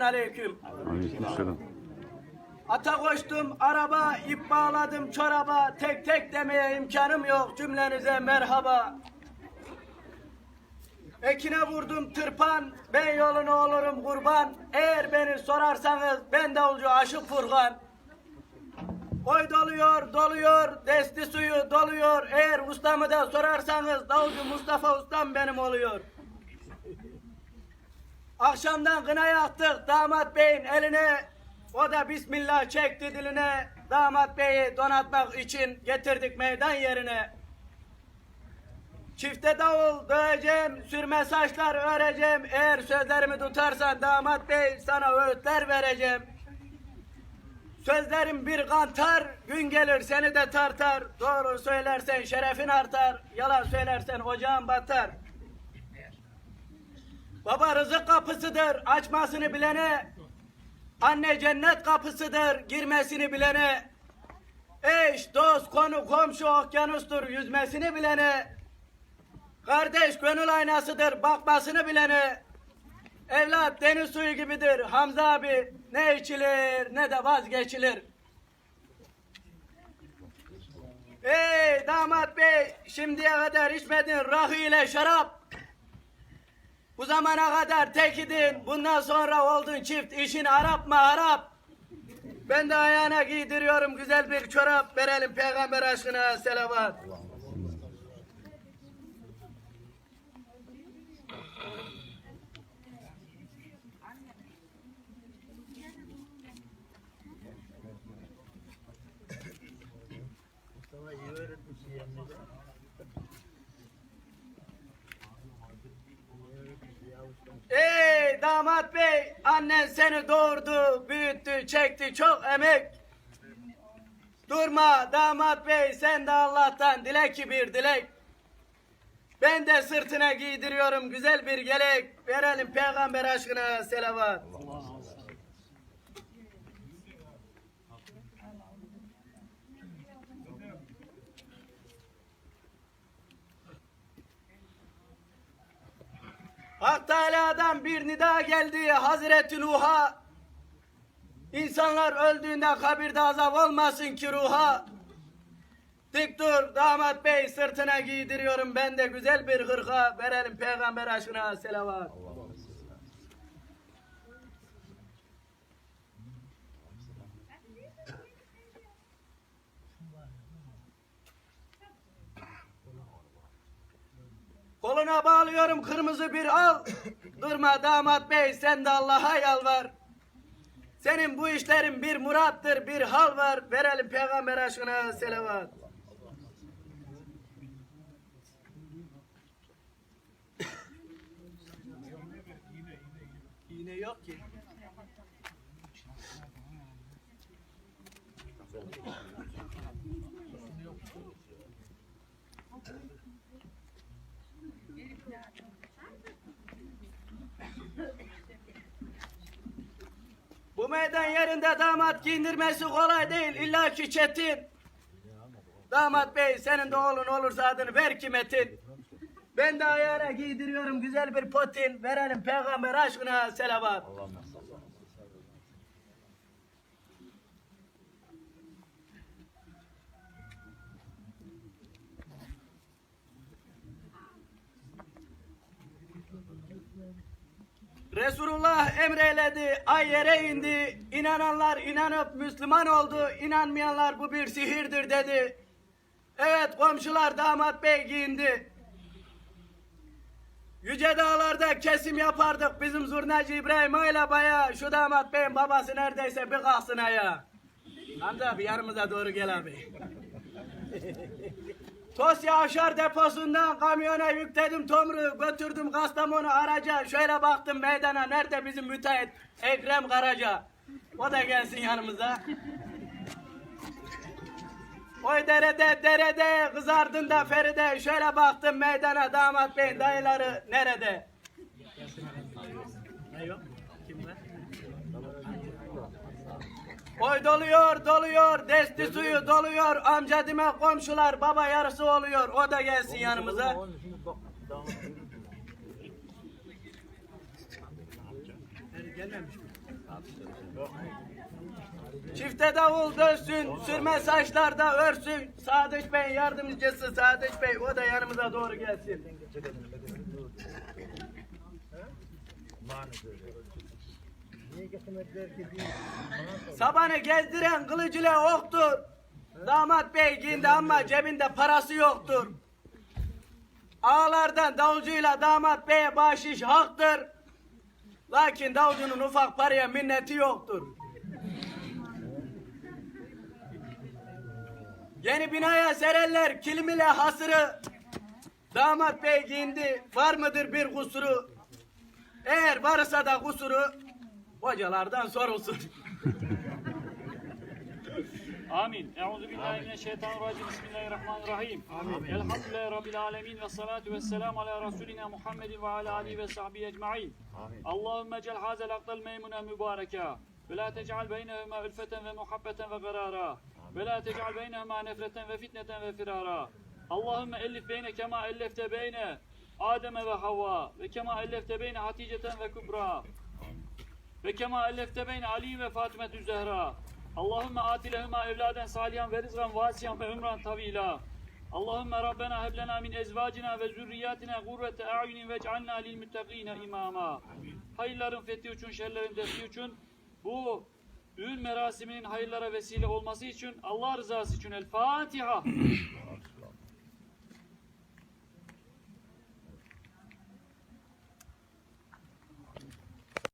Aleyküm. Aleykümselam. Ata koştum araba, ip bağladım çoraba, tek tek demeye imkanım yok cümlenize merhaba. Ekine vurdum tırpan, ben yoluna olurum kurban. Eğer beni sorarsanız ben davulcu Aşık Furkan. Oy doluyor, doluyor, desti suyu doluyor. Eğer ustamı da sorarsanız davulcu Mustafa ustam benim oluyor. Akşamdan kına yaktık damat beyin eline. O da Bismillah çekti diline. Damat beyi donatmak için getirdik meydan yerine. Çifte davul döveceğim, sürme saçlar öreceğim. Eğer sözlerimi tutarsan damat bey sana öğütler vereceğim. Sözlerim bir kantar, gün gelir seni de tartar. Doğru söylersen şerefin artar, yalan söylersen ocağın batar. Baba rızık kapısıdır, açmasını bilene. Anne cennet kapısıdır, girmesini bilene. Eş, dost, konu, komşu, okyanustur, yüzmesini bilene. Kardeş gönül aynasıdır, bakmasını bilene. Evlat deniz suyu gibidir, Hamza abi. Ne içilir ne de vazgeçilir. Ey damat bey, şimdiye kadar içmedin rakı ile şarap. Bu zamana kadar tek idin, bundan sonra oldun çift, işin Arap mı Arap? Ben de ayağına giydiriyorum güzel bir çorap, verelim peygamber aşkına selavat. Ey damat bey, annen seni doğurdu, büyüttü, çekti çok emek. Durma damat bey, sen de Allah'tan dile ki bir dilek. Ben de sırtına giydiriyorum güzel bir gelek. Verelim peygamber aşkına selavat. Hak Teala'dan bir nida geldi Hazreti Nuh'a. İnsanlar öldüğünde kabirde azap olmasın ki ruha. Dik dur damat bey sırtına giydiriyorum ben de güzel bir hırka verelim peygamber aşkına selavat. Koluna bağlıyorum kırmızı bir al. Durma damat bey sen de Allah'a yalvar. Senin bu işlerin bir murattır, bir hal var. Verelim peygamber aşkına selavat. İğne yok ki. Bu meydan yerinde damat giyindirmesi kolay değil. İlla ki çetin. Damat bey senin de oğlun olursa adını ver ki Metin. Ben de ayağına giydiriyorum güzel bir potin. Verelim peygamber aşkına selavat. Resulullah emreyledi, ay yere indi. İnananlar inanıp Müslüman oldu, inanmayanlar bu bir sihirdir dedi. Evet komşular damat bey giyindi. Yüce dağlarda kesim yapardık bizim zurnacı İbrahim öyle baya. Şu damat beyin babası neredeyse bir kalksın ayağa. Hamza abi yanımıza doğru gel abi. Tosya Avşar deposundan kamyona yükledim tomru götürdüm Kastamonu araca. Şöyle baktım meydana nerede bizim müteahhit Ekrem Karaca? O da gelsin yanımıza. Oy derede derede kızardın da Feride. Şöyle baktım meydana damat beyin dayıları nerede? Ne yok kim var Oy doluyor doluyor desti suyu doluyor amca dime komşular baba yarısı oluyor o da gelsin yanımıza. Çifte davul dönsün, sürme saçlarda örsün. Sadıç Bey yardımcısı Sadıç Bey, o da yanımıza doğru gelsin. Sabanı gezdiren kılıç ile oktur. Damat bey giyindi ama cebinde parası yoktur. Ağlardan davulcuyla damat beye bahşiş haktır. Lakin davulcunun ufak paraya minneti yoktur. Yeni binaya serenler kilim ile hasırı. Damat bey giyindi var mıdır bir kusuru? Eğer varsa da kusuru hocalardan sorulsun. Amin. Euzu billahi mineşşeytanirracim. Bismillahirrahmanirrahim. Elhamdülillahi rabbil alamin ve salatu vesselam ala rasulina Muhammedin ve ala alihi ve sahbihi ecmaîn. Allahumme ec'al hazel akdal meymune mübareka ve la tec'al beynehuma ülfeten ve muhabbeten ve karara ve la tec'al beynehuma nefreten ve fitneten ve firara. Allahümme ellif beyne kema ellefte beyne Adem'e ve Havva ve kema ellefte beyne Hatice'ten ve Kübra ve kema ellefte beyne Ali ve Fatime Zehra. Allahümme ati lehuma evladen salihan ve rizgan vasiyan ve umran tavila. Allahümme Rabbena heb lena min ezvacina ve zürriyatina gurrete a'yunin vec'alna lil müttegine imama. Hayırların fethi için, şerlerin defi için bu düğün merasiminin hayırlara vesile olması için Allah rızası için El Fatiha.